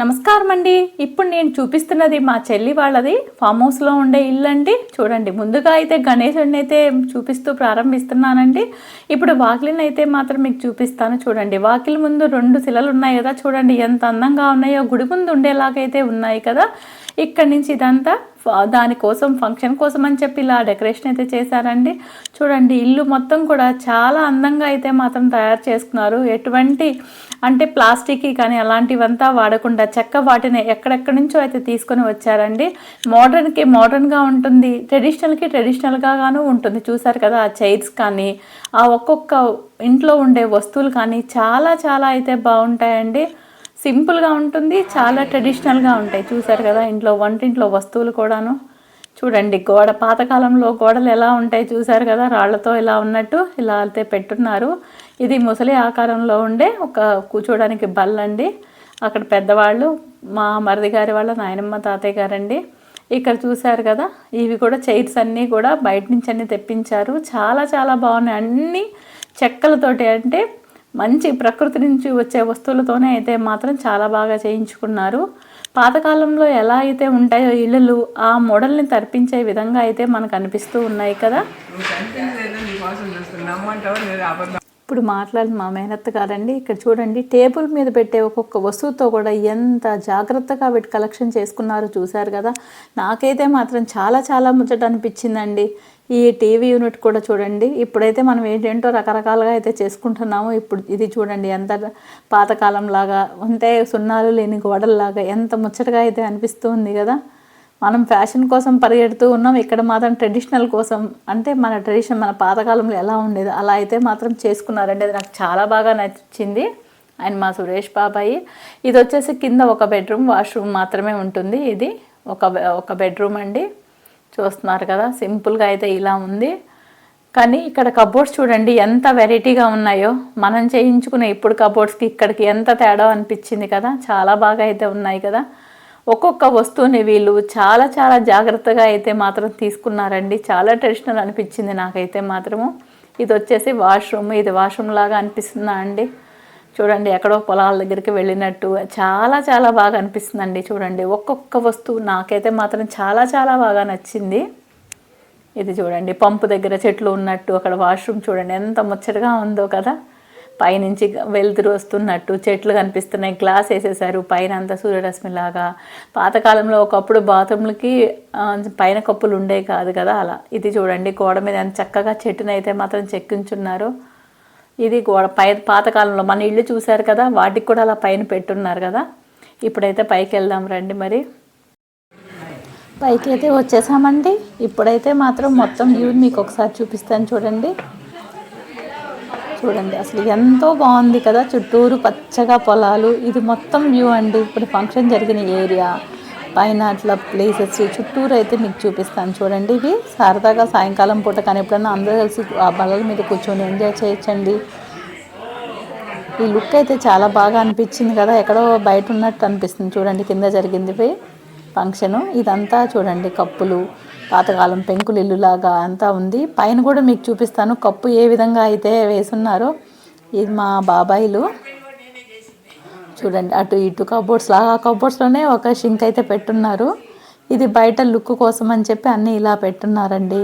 నమస్కారం అండి ఇప్పుడు నేను చూపిస్తున్నది మా చెల్లి వాళ్ళది. ఫామ్ హౌస్లో ఉండే ఇల్లు అండి చూడండి ముందుగా అయితే గణేశుడిని అయితే చూపిస్తూ ప్రారంభిస్తున్నానండి. ఇప్పుడు వాకిలిని అయితే మాత్రం మీకు చూపిస్తాను చూడండి. వాకిలి ముందు రెండు శిలలు ఉన్నాయి కదా చూడండి ఎంత అందంగా ఉన్నాయో గుడి ముందు ఉండేలాగైతే ఉన్నాయి కదా. ఇక్కడి నుంచి ఇదంతా దానికోసం ఫంక్షన్ కోసం అని చెప్పి ఇలా డెకరేషన్ అయితే చేశారండి. చూడండి ఇల్లు మొత్తం కూడా చాలా అందంగా అయితే మాత్రం తయారు చేసుకున్నారు. ఎటువంటి అంటే ప్లాస్టిక్ కానీ అలాంటివంతా వాడకుండా చెక్క వాటిని ఎక్కడెక్కడి నుంచో అయితే తీసుకొని వచ్చారండి. మోడర్న్కి మోడర్న్గా ఉంటుంది ట్రెడిషనల్కి ట్రెడిషనల్గా గాను ఉంటుంది. చూసారు కదా ఆ చైర్స్ కానీ ఆ ఒక్కొక్క ఇంట్లో ఉండే వస్తువులు కానీ చాలా చాలా అయితే బాగుంటాయండి. సింపుల్గా ఉంటుంది చాలా ట్రెడిషనల్గా ఉంటాయి. చూసారు కదా ఇంట్లో వంటింట్లో వస్తువులు కూడాను. చూడండి గోడ పాతకాలంలో గోడలు ఎలా ఉంటాయి చూసారు కదా రాళ్ళతో ఇలా ఉన్నట్టు ఇలా అయితే పెట్టున్నారు. ఇది ముసలి ఆకారంలో ఉండే ఒక కూర్చోడానికి బల్లండి. అక్కడ పెద్దవాళ్ళు మా మరిది గారి వాళ్ళ నాయనమ్మ తాతయ్య గారండి. ఇక్కడ చూశారు కదా ఇవి కూడా చైర్స్ అన్నీ కూడా బయట నుంచి అన్నీ తెప్పించారు. చాలా చాలా బాగున్నాయి. అన్నీ చెక్కలతోటి అంటే మంచి ప్రకృతి నుంచి వచ్చే వస్తువులతోనే అయితే మాత్రం చాలా బాగా చేయించుకున్నారు. పాతకాలంలో ఎలా అయితే ఉంటాయో ఇళ్ళు ఆ మోడల్ని తర్పించే విధంగా అయితే మనకు అనిపిస్తూ ఉన్నాయి కదా. ఇప్పుడు మాట్లాడిన మా మేనత్త గారండి. ఇక్కడ చూడండి టేబుల్ మీద పెట్టే ఒక్కొక్క వస్తువుతో కూడా ఎంత జాగ్రత్తగా పెట్టి కలెక్షన్ చేసుకున్నారో చూశారు కదా. నాకైతే మాత్రం చాలా చాలా ముచ్చట అనిపించిందండి ఈ టీవీ యూనిట్ కూడా చూడండి. ఇప్పుడైతే మనం ఏంటేంటో రకరకాలుగా అయితే చేసుకుంటున్నాము. ఇప్పుడు ఇది చూడండి ఎంత పాతకాలం లాగా అంటే సున్నాలు లేని గోడల్లాగా ఎంత ముచ్చటగా అయితే అనిపిస్తుంది కదా. మనం ఫ్యాషన్ కోసం పరిగెడుతూ ఉన్నాం. ఇక్కడ మాత్రం ట్రెడిషనల్ కోసం అంటే మన ట్రెడిషన్ మన పాతకాలంలో ఎలా ఉండేది అలా అయితే మాత్రం చేసుకున్నారండి. అది నాకు చాలా బాగా నచ్చింది. ఆయన మా సురేష్ బాబాయి. ఇది వచ్చేసి కింద ఒక బెడ్రూమ్ వాష్రూమ్ మాత్రమే ఉంటుంది. ఇది ఒక ఒక బెడ్రూమ్ అండి. చూస్తున్నారు కదా సింపుల్గా అయితే ఇలా ఉంది. కానీ ఇక్కడ కబోర్డ్స్ చూడండి ఎంత వెరైటీగా ఉన్నాయో. మనం చేయించుకునే ఇప్పుడు కబోర్డ్స్కి ఇక్కడికి ఎంత తేడా అనిపించింది కదా చాలా బాగా అయితే ఉన్నాయి కదా. ఒక్కొక్క వస్తువుని వీళ్ళు చాలా చాలా జాగ్రత్తగా అయితే మాత్రం తీసుకున్నారండి. చాలా ట్రెడిషనల్ అనిపించింది నాకైతే మాత్రము. ఇది వచ్చేసి వాష్రూమ్ ఇది వాష్రూమ్ లాగా అనిపిస్తుందా అండి? చూడండి ఎక్కడో పొలాల దగ్గరికి వెళ్ళినట్టు చాలా చాలా బాగా అనిపిస్తుందండి చూడండి. ఒక్కొక్క వస్తువు నాకైతే మాత్రం చాలా చాలా బాగా నచ్చింది. ఇది చూడండి పంపు దగ్గర చెట్లు ఉన్నట్టు అక్కడ వాష్రూమ్ చూడండి ఎంత ముచ్చటగా ఉందో కదా. పైనుంచి వెలుతురు వస్తున్నట్టు చెట్లు కనిపిస్తున్నాయి గ్లాస్ వేసేసారు పైన అంతా సూర్యరశ్మిలాగా పాతకాలంలో ఒకప్పుడు బాత్రూమ్లకి పైన కప్పులు ఉండేవి కాదు కదా అలా. ఇది చూడండి గోడ మీద ఎంత చక్కగా చెట్టునైతే మాత్రం చెక్కించున్నారు. ఇది గోడ పై పాతకాలంలో మన ఇల్లు చూశారు కదా వాటికి కూడా అలా పైన పెట్టున్నారు కదా. ఇప్పుడైతే పైకి వెళ్దాం రండి మరి. పైకి అయితే వచ్చేసామండి. ఇప్పుడైతే మాత్రం మొత్తం వ్యూ మీకు ఒకసారి చూపిస్తాను చూడండి. చూడండి అసలు ఎంతో బాగుంది కదా చుట్టూరు పచ్చగా పొలాలు. ఇది మొత్తం వ్యూ అండి. ఇప్పుడు ఫంక్షన్ జరిగిన ఏరియా. పైన అట్లా ప్లేసెస్ చుట్టూరు అయితే మీకు చూపిస్తాను చూడండి. ఇవి సరదాగా సాయంకాలం పూట కానీ ఎప్పుడన్నా అందరూ కలిసి ఆ బల్లల మీద కూర్చొని ఎంజాయ్ చేయొచ్చండి. ఈ లుక్ అయితే చాలా బాగా అనిపించింది కదా. ఎక్కడో బయట ఉన్నట్టు అనిపిస్తుంది చూడండి కింద జరిగింది ఇవి ఫంక్షను ఇదంతా చూడండి కప్పులు పాతకాలం పెంకులు ఇల్లులాగా అంతా ఉంది. పైన కూడా మీకు చూపిస్తాను కప్పు ఏ విధంగా అయితే వేసున్నారో. ఇది మా బాబాయిలు. చూడండి అటు ఇటు కబోర్డ్స్ లాగా ఆ కబోర్డ్స్లోనే ఒక షింక్ అయితే పెట్టున్నారు. ఇది బయట లుక్ కోసం అని చెప్పి అన్నీ ఇలా పెట్టున్నారండి.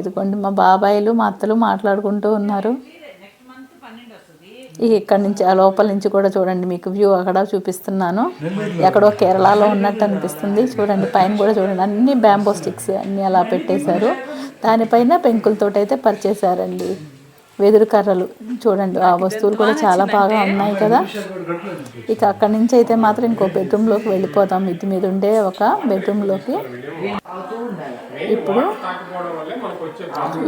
ఇదిగోండి మా బాబాయిలు మా అత్తలు మాట్లాడుకుంటూ ఉన్నారు. ఇక్కడ నుంచి ఆ లోపల నుంచి కూడా చూడండి మీకు వ్యూ అక్కడ చూపిస్తున్నాను. ఎక్కడో కేరళలో ఉన్నట్టు అనిపిస్తుంది. చూడండి పైన కూడా చూడండి అన్ని బ్యాంబో స్టిక్స్ అన్ని అలా పెట్టేశారు. దానిపైన పెంకులతోటి అయితే పరిచేశారండి. వెదురు కర్రలు చూడండి ఆ వస్తువులు కూడా చాలా బాగా ఉన్నాయి కదా. ఇక అక్కడి నుంచి అయితే మాత్రం ఇంకో బెడ్రూమ్లోకి వెళ్ళిపోతాం ఇది మీద ఉండే ఒక బెడ్రూమ్లోకి ఇప్పుడు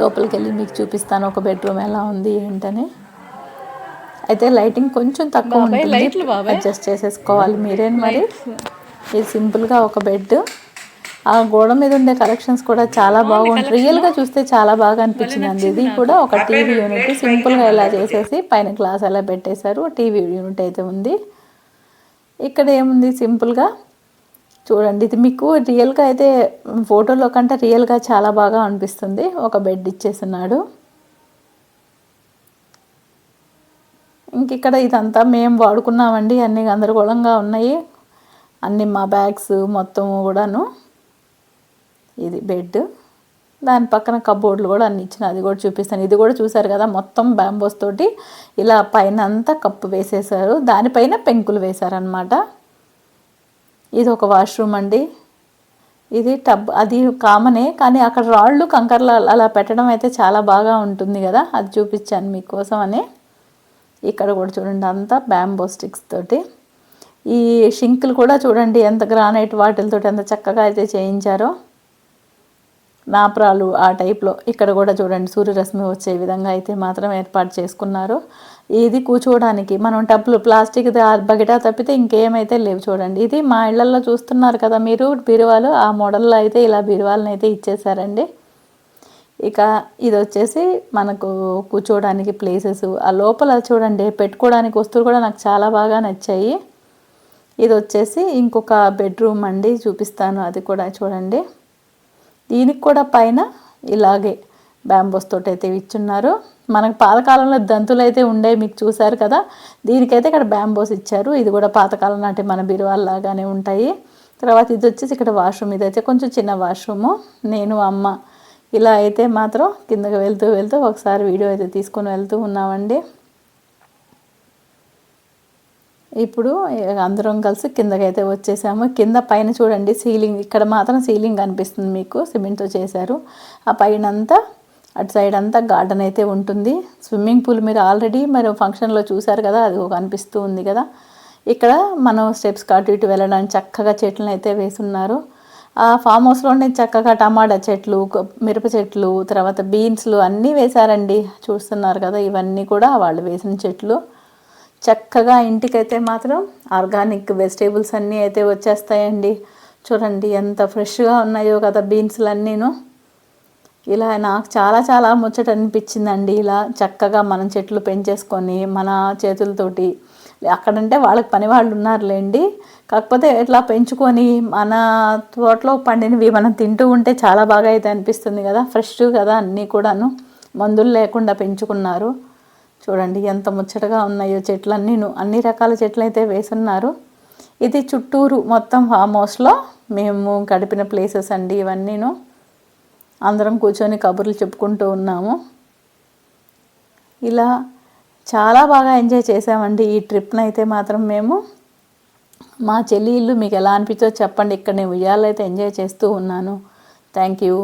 లోపలికి వెళ్ళి మీకు చూపిస్తాను ఒక బెడ్రూమ్ ఎలా ఉంది ఏంటని. అయితే లైటింగ్ కొంచెం తక్కువ ఉంటుంది. అడ్జస్ట్ చేసేసుకోవాలి మీరేం మరి? ఇది సింపుల్గా ఒక బెడ్ ఆ గోడ మీద ఉండే కలెక్షన్స్ కూడా చాలా బాగుంది రియల్గా చూస్తే చాలా బాగా అనిపించింది అండి. ఇది కూడా ఒక టీవీ యూనిట్. సింపుల్గా ఇలా చేసేసి పైన గ్లాస్ అలా పెట్టేశారు. టీవీ యూనిట్ అయితే ఉంది. ఇక్కడ ఏముంది సింపుల్గా చూడండి. ఇది మీకు రియల్గా అయితే ఫోటోలో కంటే రియల్గా చాలా బాగా అనిపిస్తుంది. ఒక బెడ్ ఇచ్చేస్తున్నాడు. ఇంక ఇక్కడ ఇదంతా మేము వాడుకున్నామండి. అన్ని గందరగోళంగా ఉన్నాయి. అన్ని మా బ్యాగ్స్ మొత్తం కూడాను. ఇది బెడ్. దాని పక్కన కబోర్డ్లు కూడా అన్ని ఇచ్చిన అది కూడా చూపిస్తాను. ఇది కూడా చూసారు కదా మొత్తం బ్యాంబోస్ తోటి ఇలా పైన అంతా కప్పు వేసేసారు దానిపైన పెంకులు వేశారనమాట ఇది ఒక వాష్రూమ్ అండి. ఇది టబ్ అది కామనే కానీ అక్కడ రాళ్ళు కంకర్లు అలా పెట్టడం అయితే చాలా బాగా ఉంటుంది కదా అది చూపించాను మీకోసం అని ఇక్కడ కూడా చూడండి అంతా బ్యాంబో స్టిక్స్ తోటి. ఈ షింకులు కూడా చూడండి ఎంత గ్రానైట్ వాటిలతోటి ఎంత చక్కగా అయితే చేయించారో. నాప్రాలు ఆ టైప్లో. ఇక్కడ కూడా చూడండి సూర్యరశ్మి వచ్చే విధంగా అయితే మాత్రం ఏర్పాటు చేసుకున్నారు. ఇది కూర్చోవడానికి మనం టబ్బులు ప్లాస్టిక్ బగిటా తప్పితే ఇంకేమైతే లేవు చూడండి. ఇది మా ఇళ్ళలో చూస్తున్నారు కదా మీరు బీరువాలు. ఆ మోడల్లో అయితే ఇలా బీరువాలను అయితే ఇచ్చేసారండి ఇక ఇది వచ్చేసి మనకు కూర్చోవడానికి ప్లేసెస్. ఆ లోపల చూడండి పెట్టుకోవడానికి వస్తువులు కూడా నాకు చాలా బాగా నచ్చాయి. ఇది వచ్చేసి ఇంకొక బెడ్రూమ్ అండి చూపిస్తాను అది కూడా చూడండి. దీనికి కూడా పైన ఇలాగే బ్యాంబోస్ తోటి అయితే ఇచ్చున్నారు మనకు పాతకాలంలో దంతులు అయితే ఉండే మీకు చూశారు కదా. దీనికైతే ఇక్కడ బ్యాంబోస్ ఇచ్చారు. ఇది కూడా పాతకాలం నాటి మన లాగానే ఉంటాయి. తర్వాత ఇది వచ్చేసి ఇక్కడ వాష్రూమ్. ఇది అయితే కొంచెం చిన్న వాష్రూము. నేను అమ్మ ఇలా అయితే మాత్రం కిందకి వెళ్తూ వెళ్తూ ఒకసారి వీడియో అయితే తీసుకొని వెళ్తూ ఉన్నామండి. ఇప్పుడు అందరం కలిసి కిందకైతే వచ్చేసాము. కింద పైన చూడండి సీలింగ్ ఇక్కడ మాత్రం సీలింగ్ కనిపిస్తుంది మీకు సిమెంట్తో చేశారు. ఆ పైన అంతా అటు సైడ్ అంతా గార్డెన్ అయితే ఉంటుంది. స్విమ్మింగ్ పూల్ మీరు ఆల్రెడీ మరి ఫంక్షన్లో చూశారు కదా అది ఒక అనిపిస్తూ ఉంది కదా. ఇక్కడ మనం స్టెప్స్ అటు ఇటు వెళ్ళడానికి చక్కగా చెట్లను అయితే వేసున్నారు. ఆ ఫామ్ హౌస్లోనే చక్కగా టమాటా చెట్లు మిరప చెట్లు తర్వాత బీన్స్లు అన్నీ వేశారండి. చూస్తున్నారు కదా ఇవన్నీ కూడా వాళ్ళు వేసిన చెట్లు. చక్కగా ఇంటికైతే మాత్రం ఆర్గానిక్ వెజిటేబుల్స్ అన్నీ అయితే వచ్చేస్తాయండి. చూడండి ఎంత ఫ్రెష్గా ఉన్నాయో కదా బీన్స్లన్నీను. ఇలా నాకు చాలా చాలా ముచ్చట అనిపించిందండి. ఇలా చక్కగా మనం చెట్లు పెంచేసుకొని మన చేతులతోటి అక్కడంటే వాళ్ళకి పని వాళ్ళు ఉన్నారులేండి. కాకపోతే ఇట్లా పెంచుకొని మన తోటలో పండినవి మనం తింటూ ఉంటే చాలా బాగా అయితే అనిపిస్తుంది కదా. ఫ్రెష్ కదా అన్నీ కూడాను. మందులు లేకుండా పెంచుకున్నారు. చూడండి ఎంత ముచ్చటగా ఉన్నాయో చెట్లన్నీను అన్ని రకాల చెట్లు అయితే వేసున్నారు. ఇది చుట్టూరు మొత్తం ఫామ్ హౌస్లో మేము గడిపిన ప్లేసెస్ అండి ఇవన్నీను. అందరం కూర్చొని కబుర్లు చెప్పుకుంటూ ఉన్నాము. ఇలా చాలా బాగా ఎంజాయ్ చేసామండి ఈ ట్రిప్ని అయితే మాత్రం మేము. మా చెల్లి ఇల్లు మీకు ఎలా అనిపించో చెప్పండి. ఇక్కడ నేను ఉయ్యాలైతే ఎంజాయ్ చేస్తూ ఉన్నాను. Thank you